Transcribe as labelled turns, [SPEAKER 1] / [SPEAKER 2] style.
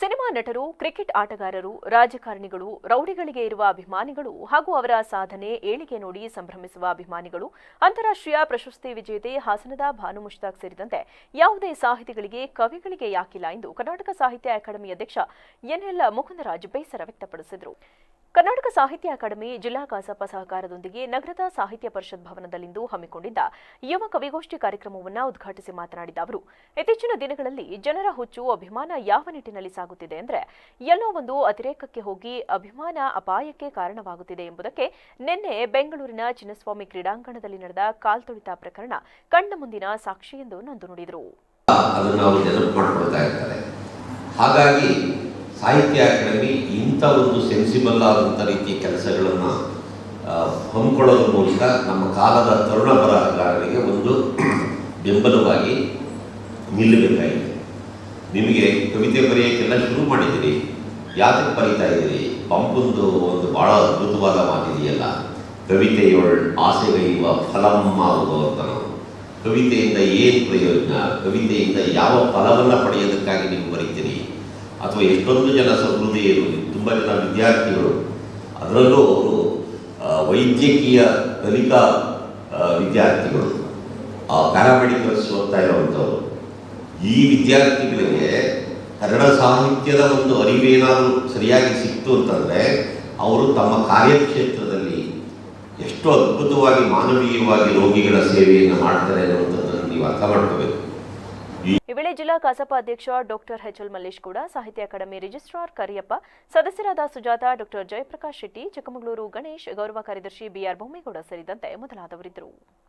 [SPEAKER 1] Cinema ನಟರು, cricket ಆಟಗಾರರು, ರಾಜಕಾರಣಿಗಳು, ರೌಡಿಗಳಿಗೆ ಇರುವ ಅಭಿಮಾನಿಗಳು ಹಾಗೂ ಅವರ ಸಾಧನೆ ಏಳಿಗೆ ನೋಡಿ ಸಂಭ್ರಮಿಸುವ ಅಭಿಮಾನಿಗಳು, ಅಂತಾರಾಷ್ಟ್ರೀಯ ಪ್ರಶಸ್ತಿ ವಿಜೇತೆ ಹಾಸನದ ಭಾನು ಮುಷ್ತಾಕ್ ಸೇರಿದಂತೆ ಯಾವುದೇ ಸಾಹಿತಿಗಳಿಗೆ, ಕವಿಗಳಿಗೆ ಯಾಕಿಲ್ಲ ಎಂದು ಕರ್ನಾಟಕ ಸಾಹಿತ್ಯ ಅಕಾಡೆಮಿ ಅಧ್ಯಕ್ಷ ಎನ್ಎಲ್ ಮುಕುಂದರಾಜ್ ಬೇಸರ ವ್ಯಕ್ತಪಡಿಸಿದರು. ಕರ್ನಾಟಕ ಸಾಹಿತ್ಯ ಅಕಾಡೆಮಿ ಜಿಲ್ಲಾ ಕಸಾಪ ಸಹಕಾರದೊಂದಿಗೆ ನಗರದ ಸಾಹಿತ್ಯ ಪರಿಷತ್ ಭವನದಲ್ಲಿಂದು ಹಮ್ಮಿಕೊಂಡಿದ್ದ ಯುವ ಕವಿಗೋಷ್ಠಿ ಕಾರ್ಯಕ್ರಮವನ್ನು ಉದ್ಘಾಟಿಸಿ ಮಾತನಾಡಿದ ಅವರು, ಇತ್ತೀಚಿನ ದಿನಗಳಲ್ಲಿ ಜನರ ಹುಚ್ಚು, ಅಭಿಮಾನ ಯಾವ ನಿಟ್ಟಿನಲ್ಲಿ ಸಾಗುತ್ತಿದೆ ಅಂದರೆ ಎಲ್ಲೋ ಒಂದು ಅತಿರೇಕಕ್ಕೆ ಹೋಗಿ ಅಭಿಮಾನ ಅಪಾಯಕ್ಕೆ ಕಾರಣವಾಗುತ್ತಿದೆ ಎಂಬುದಕ್ಕೆ ನಿನ್ನೆ ಬೆಂಗಳೂರಿನ ಚಿನ್ನಸ್ವಾಮಿ ಕ್ರೀಡಾಂಗಣದಲ್ಲಿ ನಡೆದ ಕಾಲ್ತುಳಿತ ಪ್ರಕರಣ ಕಣ್ಣ ಮುಂದಿನ ಸಾಕ್ಷಿ ಎಂದು ನೊಂದು ನುಡಿದರು.
[SPEAKER 2] ಸಾಹಿತ್ಯ ಅಕಾಡೆಮಿ ಇಂಥ ಒಂದು ಸೆನ್ಸಿಬಲ್ ಆದಂಥ ರೀತಿಯ ಕೆಲಸಗಳನ್ನು ಹಮ್ಮಿಕೊಳ್ಳೋದ್ರ ಮೂಲಕ ನಮ್ಮ ಕಾಲದ ತರುಣ ಬರಹಗಾರರಿಗೆ ಒಂದು ಬೆಂಬಲವಾಗಿ ನಿಲ್ಲಬೇಕಾಗಿದೆ. ನಿಮಗೆ ಕವಿತೆ ಬರೆಯೋಕ್ಕೆಲ್ಲ ಶುರು ಮಾಡಿದ್ದೀರಿ ಯಾತಕ್ಕೆ ಬರೀತಾ ಇದ್ದೀರಿ ಪಂಪೊಂದು ಒಂದು ಭಾಳ ಅದ್ಭುತವಾದ ಮಾತಿದೆಯಲ್ಲ, ಕವಿತೆಯೊಳ್ ಆಸೆಗೈಯುವ ಫಲಮ್ಮಾವುದು ಅಂತ ಕವಿತೆಯಿಂದ ಏನು ಪ್ರಯೋಜನ, ಕವಿತೆಯಿಂದ ಯಾವ ಫಲವನ್ನು ಪಡೆಯೋದಕ್ಕಾಗಿ ನೀವು ಬರೀತೀರಿ? ಅಥವಾ ಎಷ್ಟೊಂದು ಜನ ಸಹೃದಯರು, ತುಂಬ ಜನ ವಿದ್ಯಾರ್ಥಿಗಳು, ಅದರಲ್ಲೂ ಅವರು ವೈದ್ಯಕೀಯ ಕಲಿಕಾ ವಿದ್ಯಾರ್ಥಿಗಳು ಪ್ಯಾರಾಮೆಡಿಕಲ್ಸ್ ಓದ್ತಾ ಇರುವಂಥವ್ರು ಈ ವಿದ್ಯಾರ್ಥಿಗಳಿಗೆ ಕನ್ನಡ ಸಾಹಿತ್ಯದ ಒಂದು ಅರಿವೇನಾದರೂ ಸರಿಯಾಗಿ ಸಿಕ್ತು ಅಂತಂದರೆ, ಅವರು ತಮ್ಮ ಕಾರ್ಯಕ್ಷೇತ್ರದಲ್ಲಿ ಎಷ್ಟು ಅದ್ಭುತವಾಗಿ ಮಾನವೀಯವಾಗಿ ರೋಗಿಗಳ ಸೇವೆಯನ್ನು ಮಾಡ್ತಾರೆ ಅನ್ನುವಂಥದ್ದನ್ನು ನೀವು ಅರ್ಥ ಮಾಡ್ಕೋಬೇಕು.
[SPEAKER 1] ಈ ವೇಳೆ ಜಿಲ್ಲಾ ಕಸಾಪ ಅಧ್ಯಕ್ಷ ಡಾಕ್ಟರ್ ಎಚ್ಎಲ್ ಮಲ್ಲೇಶ್ ಕೂಡ ಸಾಹಿತ್ಯ ಅಕಾಡೆಮಿ ರಿಜಿಸ್ಟ್ರಾರ್ ಕರಿಯಪ್ಪ, ಸದಸ್ಯರಾದ ಸುಜಾತ ಡಾಕ್ಟರ್ ಜಯಪ್ರಕಾಶ್ ಶೆಟ್ಟಿ, ಚಿಕ್ಕಮಗಳೂರು ಗಣೇಶ್, ಗೌರವ ಕಾರ್ಯದರ್ಶಿ ಬಿಆರ್ ಬೊಮ್ಮೇಗೌಡ ಸೇರಿದಂತೆ ಮೊದಲಾದವರಿದ್ದರು.